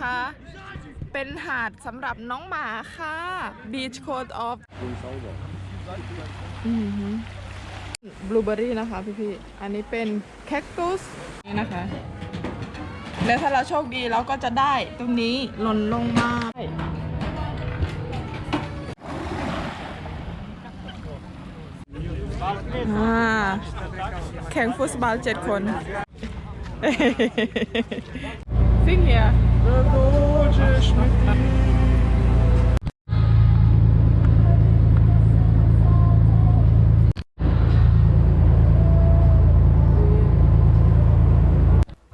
คะ เป็นหาดสำหรับน้องหมาค่ะ Beach Coat of บลูเบอรี่นะคะพี่ๆ อันนี้เป็นแคคตัสนี่นะคะ แล้วถ้าเราโชคดีเราก็จะได้ตรงนี้หล่นลงมาแข่งฟุตบอลเจ็ดคนซิ่งเฮีย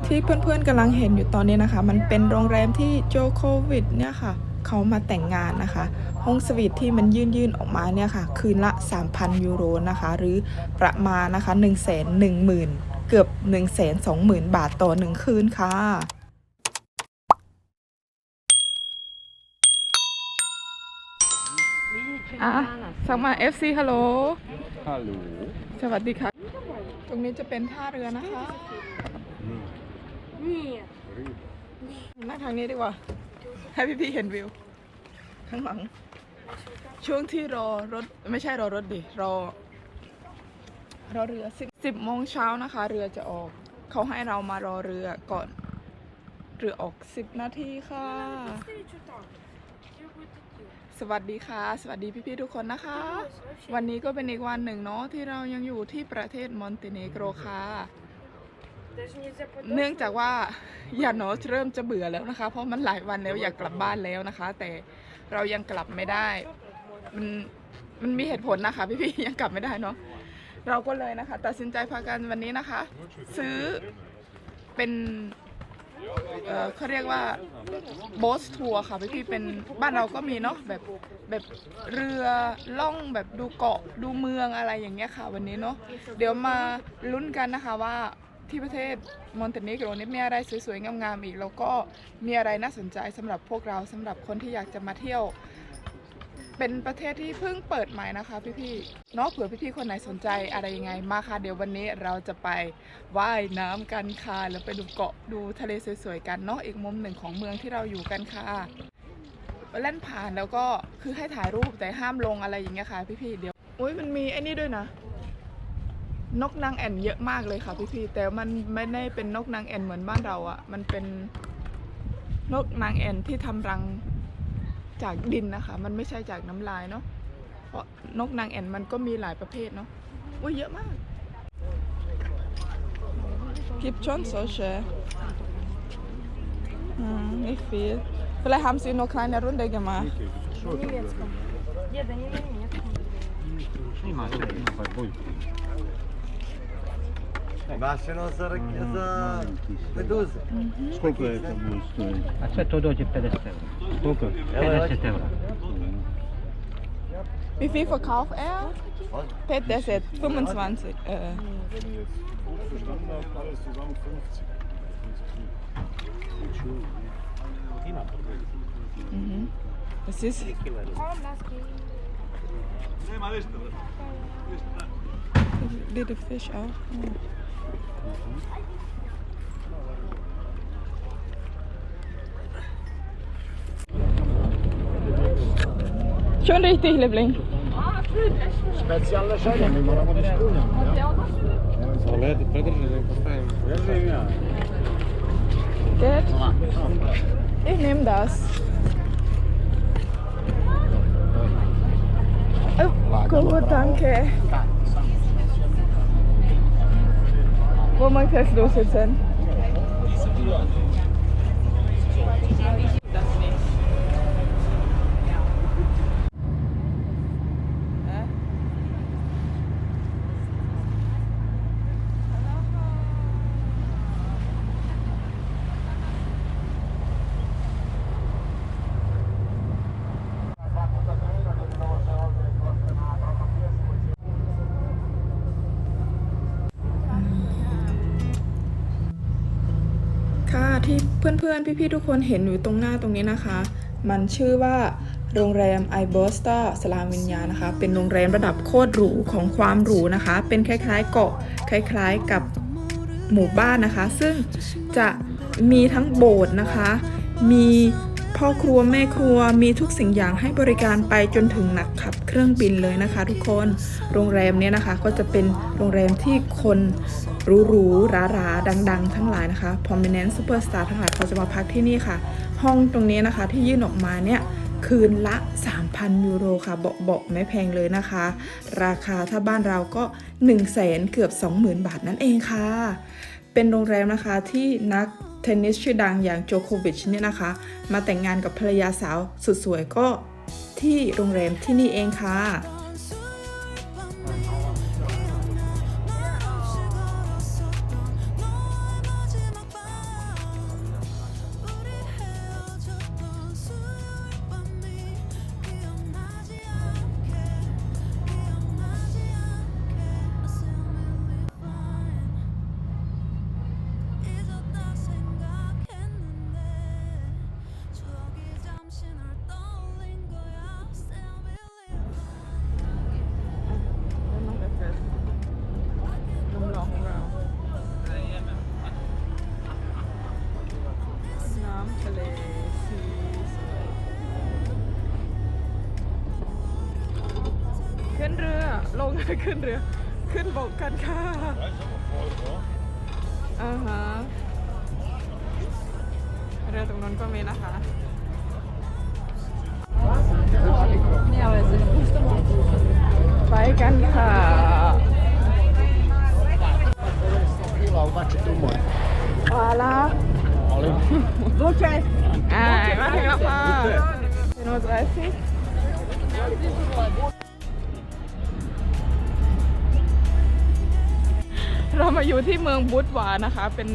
ที่เพื่อนๆกำลังเห็นอยู่ตอนนี้นะคะ มันเป็นโรงแรมที่โจโควิดเนี่ยค่ะเขามาแต่งงานนะคะ ห้องสวีทที่มันยื่นๆออกมาเนี่ยค่ะ คืนละ 3,000 ยูโรนะคะ หรือประมาณนะคะ 1 1 0 0 0 0 เกือบ 1 2 0 0 0 0 บาทต่อ 1 คืนค่ะ อะสักมา FC ฮัลโหล ฮัลโหล สวัสดีค่ะ ตรงนี้จะเป็นท่าเรือนะคะนั่งทางนี้ดีกว่า ให้พี่ๆเห็นวิว ข้างหลัง ช่วงที่รอรถ ไม่ใช่รอรถดิ รอ รอเรือสิบสิบโมงเช้านะคะ เรือจะออก เขาให้เรามารอเรือก่อน เรือออกสิบนาทีค่ะ สวัสดีค่ะ สวัสดีพี่ๆทุกคนนะคะ วันนี้ก็เป็นอีกวันหนึ่งเนาะที่เรายังอยู่ที่ประเทศมอนเตเนโกรค่ะ เนื่องจากว่ายาโนชเริ่มจะเบื่อแล้วนะคะ เพราะมันหลายวันแล้วอยากกลับบ้านแล้วนะคะ แต่เรายังกลับไม่ได้ มันมันมีเหตุผลนะคะพี่ๆยังกลับไม่ได้เนาะเราก็เลยนะคะ ตัดสินใจพากันวันนี้นะคะ ซื้อเป็น เอ่อเขาเรียกว่าโบสทัวร์ค่ะพี่ที่เป็นบ้านเราก็มีเนาะแบบแบบเรือล่องแบบดูเกาะดูเมืองอะไรอย่างเงี้ยค่ะ วันนี้เนาะเดี๋ยวมาลุ้นกันนะคะว่าที่ประเทศมอนเตเนโกรนี่มีอะไรสวยๆงามๆอีก แล้วก็มีอะไรน่าสนใจสำหรับพวกเราสำหรับคนที่อยากจะมาเที่ยว เป็นประเทศที่เพิ่งเปิดใหม่นะคะพี่ๆเนาะเผื่อพี่ๆคนไหนสนใจอะไรยังไงมาค่ะ เดี๋ยววันนี้เราจะไปว่ายน้ำกันค่ะแล้วไปดูเกาะดูทะเลสวยๆกันเนาะอีกมุมหนึ่งของเมืองที่เราอยู่กันค่ะเล่นผ่านแล้วก็คือให้ถ่ายรูปแต่ห้ามลงอะไรอย่างเงี้ยค่ะพี่ๆเดี๋ยวอุ้ยมันมีไอ้นี่ด้วยนะ นกนางแอ่นเยอะมากเลยค่ะพี่ๆแต่มันไม่ได้เป็นนกนางแอ่นเหมือนบ้านเราอะ่ะมันเป็นนกนางแอ่นที่ทำรัง จากดินนะคะ มันไม่ใช่จากน้ำลายเนาะเพราะนกนางแอ่นมันก็มีหลายประเภทเนาะอุ้ยเยอะมาก gibt schon solche. Hm, nicht viel. Vielleicht haben sie nur eine kleine Runde gemacht. Niemals. Машина 40 за медузу. Сколько это будет стоить? А це то доді 50 євро. Сколько? 50 євро. Wie viel verkauft er? Was? Pet, der ist jetzt 25. Äh, Verstanden habe, alles zusammen 50. mhm. Das ist Little Fish auch. Ja. Schon richtig, Liebling. Specjalne szenie, my moramo być wspólnie. Ale podróż nie postawiam. Ja wiem, ja. Geht? Ich nehme das. Oh, gut, danke. Wo man Tesla sind. เพื่อนๆ พี่ๆ ทุกคนเห็นอยู่ตรงหน้าตรงนี้นะคะ มันชื่อว่าโรงแรมไอเบอร์สตาสลาวิญญานะคะ เป็นโรงแรมระดับโคตรหรูของความหรูนะคะ เป็นคล้ายๆเกาะคล้ายๆกับหมู่บ้านนะคะ ซึ่งจะมีทั้งโบสถ์นะคะ มีพ่อครัวแม่ครัวมีทุกสิ่งอย่างให้บริการไปจนถึงหนักขับเครื่องบินเลยนะคะ ทุกคนโรงแรมเนี้ยนะคะก็จะเป็นโรงแรมที่คน รูๆหราๆดัง ๆ ทั้งหลายนะคะ prominent superstar ทั้งหลายเขาจะมาพักที่นี่ค่ะ ห้องตรงนี้นะคะที่ยื่นออกมาเนี่ยคืนละ 3,000 ยูโรค่ะเบาๆไม่แพงเลยนะคะ ราคาถ้าบ้านเราก็ 1 0 0 0 0แสนเกือบ 20,000 บาทนั่นเองค่ะ เป็นโรงแรมนะคะที่นักเทนนิสชื่อดังอย่างโจโควิชเนี่ยนะคะ มาแต่งงานกับภรรยาสาวสุดสวยก็ที่โรงแรมที่นี่เองค่ะ ขึ้นเรือ ขึ้นบกกันค่ะอ่าฮะเรือตรงนั้นก็มีนะคะไปกันค่ะ Kilo, macie tu moje. มาแล้ว Ale อ่ามาถึงแล้วค่ะเป็นโนไรสิ เรามาอยู่ที่เมืองบุตวานะคะ เป็น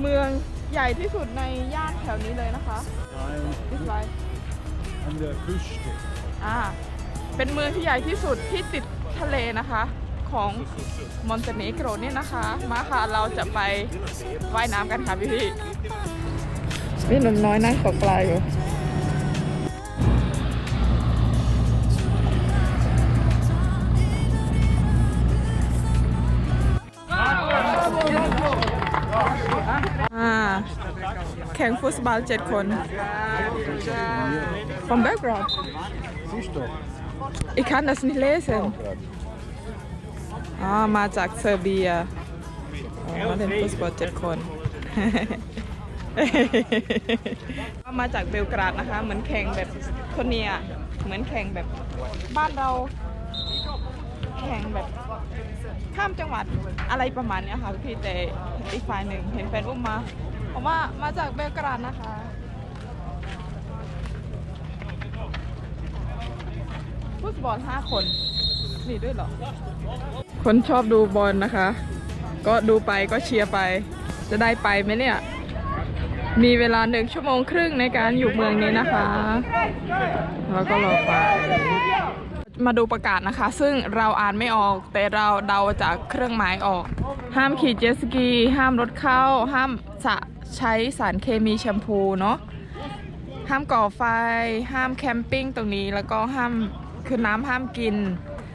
เมืองใหญ่ที่สุดในย่านแถวนี้เลยนะคะบุตวา en de kust. อ่า เป็นเมืองที่ใหญ่ที่สุดที่ติดทะเลนะคะ ของมอนเตเนโกรเนี่ยนะคะ มาค่ะ เราจะไปว่ายน้ำกันค่ะพี่พี่นี่หนุ่มน้อยนั่งตกปลาอยู่ แข่งฟุตบอลเจ็ดคน from background Siehst du? Ich kann das nicht lesen อ๋อมาจากเซอร์เบียมาเล่นฟุตบอลเจ็ดคนก็มาจากเบลกราดนะคะ เหมือนแข่งแบบคนเนียเหมือนแข่งแบบบ้านเราแข่งแบบข้ามจังหวัดอะไรประมาณนี้ค่ะพี่แต่อีกฝ่ายหนึ่งเห็นแฟนอุ้มมา ผมว่ามาจากเบลกราดนะคะ ฟุตบอลห้าคนมีด้วยเหรอ คนชอบดูบอลนะคะ ก็ดูไปก็เชียร์ไป จะได้ไปไหมเนี่ย มีเวลาหนึ่งชั่วโมงครึ่งในการอยู่เมืองนี้นะคะ แล้วก็รอไปมาดูประกาศนะคะ ซึ่งเราอ่านไม่ออก แต่เราเดาจากเครื่องหมายออก ห้ามขี่เจ็ตสกี ห้ามรถเข้า ห้ามสะ ใช้สารเคมีแชมพูเนาะห้ามก่อไฟ ห้ามแคมปิ้งตรงนี้แล้วก็ห้ามคือน้ำห้ามกิน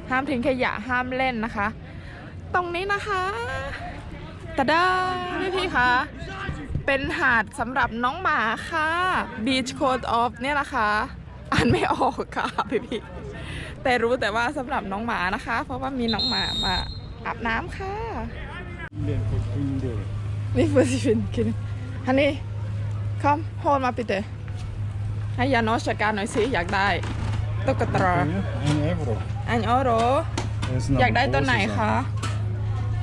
ห้ามทิ้งขยะห้ามเล่นนะคะ ตรงนี้นะคะตะด้าพี่พี่ๆคะเป็นหาดสำหรับน้องหมาค่ะ Beach Code of เนี่ยนะคะ อ่านไม่ออกค่ะพี่พี่ๆแต่รู้แต่ว่าสำหรับน้องหมานะคะ เพราะว่ามีน้องหมามาอาบน้ำค่ะ Inde voor vrienden. นี่เพื่อสิฟินกิน ฮันนี่คอมโฮนมาปิดเตให้ยาโนชจัดการหน่อยสิ อยากได้ตุ๊กตา1 euro. อันออโร Dat is อยากได้ตัวไหนคะ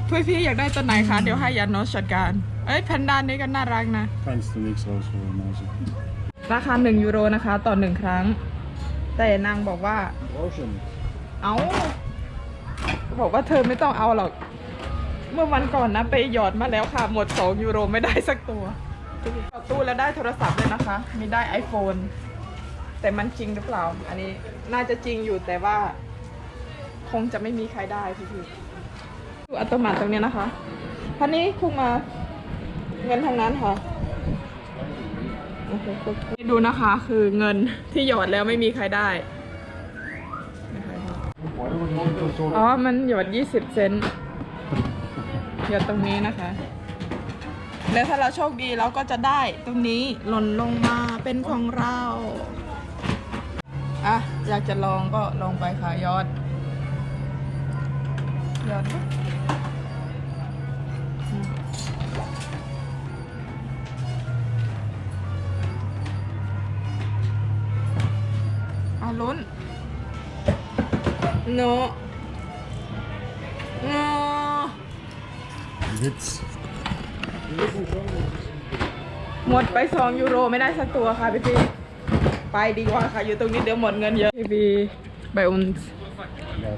พี่พี่ๆอยากได้ตัวไหนคะ เดี๋ยวให้ยาโนชจัดการ เอ้ยแพนด้านี่ก็น่ารักนะ Fijnste niks roos voor mij. ราคา 1 ยูโรนะคะ ต่อ 1 ครั้ง แต่นางบอกว่า Rozen. เอาบอกว่าเธอไม่ต้องเอาหรอก เมื่อวันก่อนนะไปหยอดมาแล้วค่ะ หมด 2 ยูโรไม่ได้สักตัว ต่อตู้แล้วได้โทรศัพท์เลยนะคะ มีได้ iPhone แต่มันจริงหรือเปล่า อันนี้น่าจะจริงอยู่แต่ว่า คงจะไม่มีใครได้พี่พี่ดูอัตโนมัติตรงนี้นะคะพันนี้คุกมา เงินทางนั้นค่ะโอเคคุกนี่ดูนะคะคือเงินที่หยอดแล้วไม่มีใครได้อ๋อ มันหยอด 20 เซนหยอดตรงนี้นะคะ แล้วถ้าเราโชคดีเราก็จะได้ตรงนี้หล่นลงมาเป็นของเราอะอยากจะลองก็ลองไปค่ะยอด ยอดปะอืมอะลุ้นโนโน Witz. หมดไป2ยูโรไม่ได้สักตัวค่ะพี่พี่ไปดีกว่าค่ะ อยู่ตรงนี้เดี๋ยวหมดเงินเยอะพี่พี่ bei uns Ja,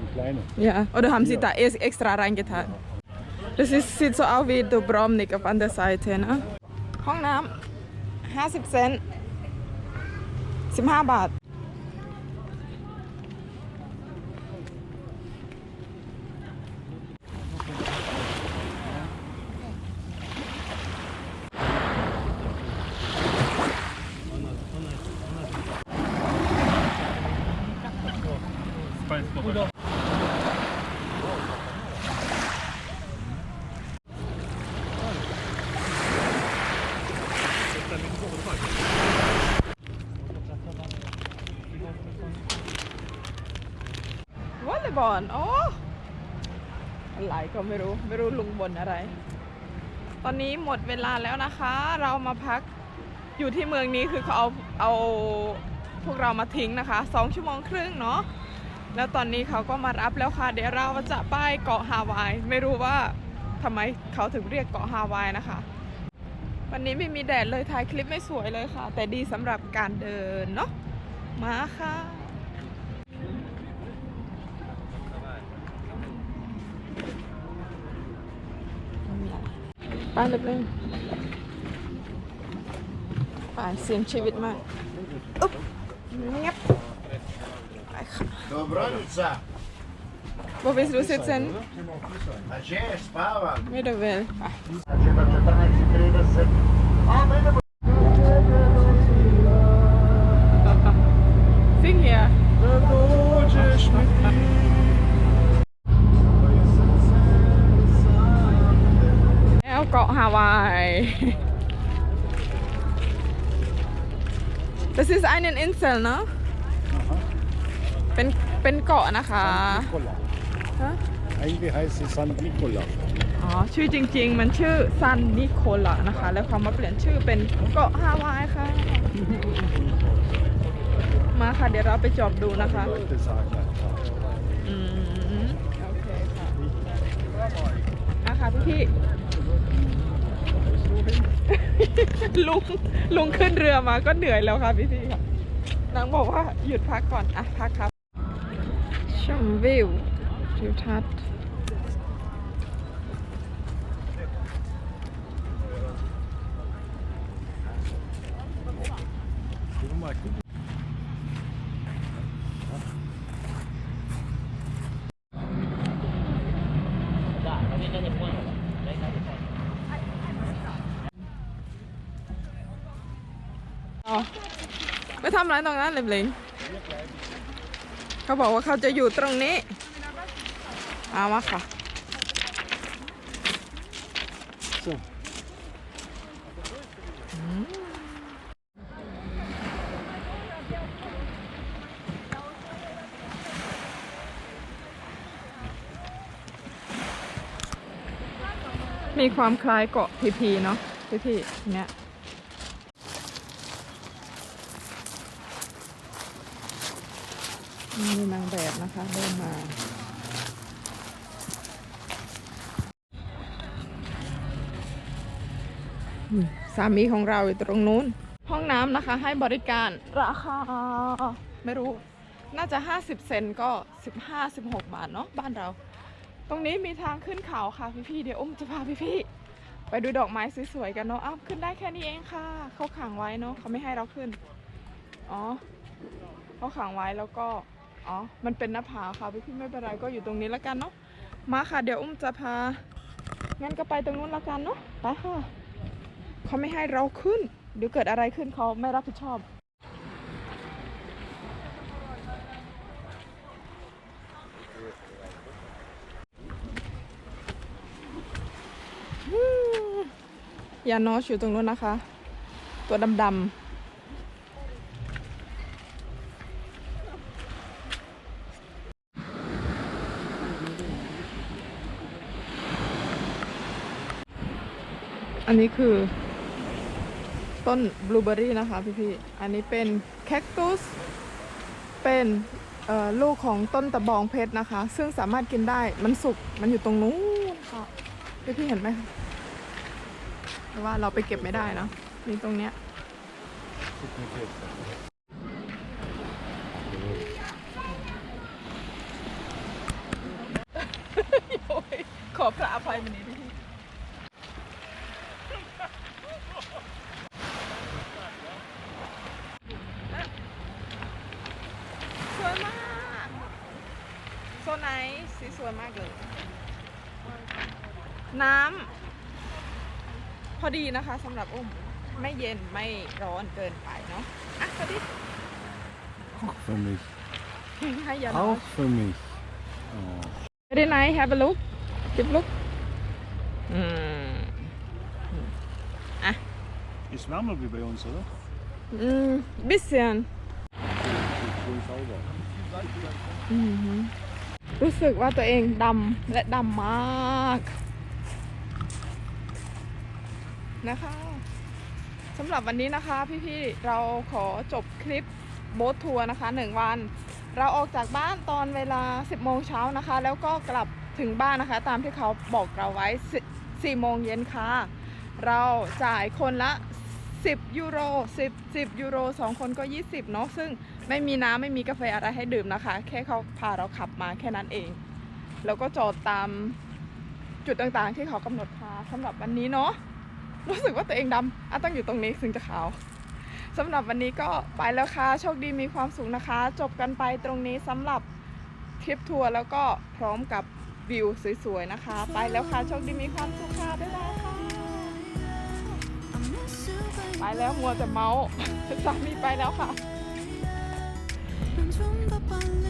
die kleine. ja oder haben Sie da es- extra reingetan das ist, sieht so aus wie Dubrovnik auf an der Seite นะห้องน้ำ50 เซนต์15 บาท วอลเลย์บอลโอ้อะไรก็ไม่รู้ ไม่รู้ลุงบนอะไร ตอนนี้หมดเวลาแล้วนะคะ เรามาพักอยู่ที่เมืองนี้คือเขาเอาเอาพวกเรามาทิ้งนะคะสองชั่วโมงครึ่งเนาะ แล้วตอนนี้เขาก็มารับแล้วค่ะ เดี๋ยวเราจะไปเกาะฮาวาย ไม่รู้ว่าทำไมเขาถึงเรียกเกาะฮาวายนะคะ วันนี้ไม่มีแดดเลยถ่ายคลิปไม่สวยเลยค่ะ แต่ดีสำหรับการเดินเนาะมาค่ะไปเลยเลยไปเสียงชีวิตมาก อุ๊บเงียบไปค่ะ Dobronica. Wo willst du sitzen? A gdzie spałam? Middleville. A gdzie na 14.30? A my nie Sing hier. Będziesz mi ty. แล้วเกาะฮาวาย Das ist einen Insel เนอะ เป็นเป็นเกาะนะคะ Nikola. ฮะ Eigentlich heißt es San Nikola. อ๋อ ชื่อจริง ๆ มันชื่อซันนิโคลานะคะ แล้วเขามาเปลี่ยนชื่อเป็นเกาะฮาวายค่ะ มาค่ะ เดี๋ยวเราไปจอบดูนะคะ Leute sagen einfach. อืมโอเคค่ะอะค่ะพี่พี่ ลุงลุงขึ้นเรือมาก็เหนื่อยแล้วค่ะพี่พี่ค่ะนางบอกว่าหยุดพักก่อน อะ พักครับ ชมวิวทิวทัศน์อ๋อไปทำอะไรตรงนั้นเลยลิง เขาบอกว่าเขาจะอยู่ตรงนี้ เอามาค่ะ มีความคล้ายเกาะพีพีเนาะพี่พี่เนี้ย มีนางแบบนะคะเดินมา สามีของเราอยู่ตรงนู้น ห้องน้ำนะคะให้บริการราคา ไม่รู้ น่าจะ 50 เซนก็ 15-16 บาทเนาะบ้านเรา ตรงนี้มีทางขึ้นเขาค่ะพี่ๆเดี๋ยวอุ้มจะพาพี่ๆไปดูดอกไม้สวยๆกันเนาะอ้าวขึ้นได้แค่นี้เองค่ะเขาขังไว้เนาะเขาไม่ให้เราขึ้น อ๋อเขาขังไว้แล้วก็ อ๋อ มันเป็นหน้าผาค่ะพี่ๆไม่เป็นไรก็อยู่ตรงนี้แล้วกันเนาะ มาค่ะ เดี๋ยวอุ้มจะพา งั้นก็ไปตรงนู้นแล้วกันเนาะ ไปค่ะ เขาไม่ให้เราขึ้น เดี๋ยวเกิดอะไรขึ้นเขาไม่รับผิดชอบยานอชอยู่ตรงนู้นนะคะ ตัวดำๆ อั นี้คือ ต้นบลูเบอรี่นะคะพี่ๆ อันนี้เป็นแคคตุส เป็นลูกของต้นตะบองเพชรนะคะ ซึ่งสามารถกินได้ มันสุก มันอยู่ตรงนู้นค่ะพี่ๆเห็นไหมคะแต่ว่าเราไปเก็บไม่ได้นะมีตรงเนี้ยโอ้ยขอพระอภัยมันนี้พี่สวยมากโซน ไหนสีสวยมากเลย น้ำพอดีนะคะสำหรับอุ้มไม่เย็นไม่ร้อนเกินไปเนาะอะสวัสดี Auch für mich. ให้ยาน้อง Auch für mich. Oh. Very nice. Have a look. Give a look. Mm. Ist wärmer wie bei uns, oder? Mm, bisschen. Schön sauber. อือหือ รู้สึกว่าตัวเองดำและดำมาก นะคะสำหรับวันนี้นะคะพี่ๆเราขอจบคลิปโบ๊ททัวร์นะคะหนึ่งวัน เราออกจากบ้านตอนเวลา 10โมงเช้านะคะ แล้วก็กลับถึงบ้านนะคะ ตามที่เขาบอกเราไว้ 4 โมงเย็นค่ะ เราจ่ายคนละ 10 ยูโร 10 10 ยูโร 2 คนก็ 20 เนาะซึ่ง ไม่มีน้ำไม่มีกาแฟอะไรให้ดื่มนะคะ แค่เขาพาเราขับมาแค่นั้นเอง แล้วก็จอดตามจุดต่างๆ ที่เขากำหนดค่ะสำหรับวันนี้เนาะรู้สึกว่าตัวเองดำอะต้องอยู่ตรงนี้ถึงจะขาวสำหรับวันนี้ก็ไปแล้วค่ะโชคดีมีความสุขนะคะ จบกันไปตรงนี้สำหรับทริปทัวร์แล้วก็พร้อมกับวิวสวยๆนะคะ ไปแล้วค่ะโชคดีมีความสุขค่ะบ๊ายบายค่ะไปแล้วมัวแต่เมาส์สามีไปแล้วค่ะ up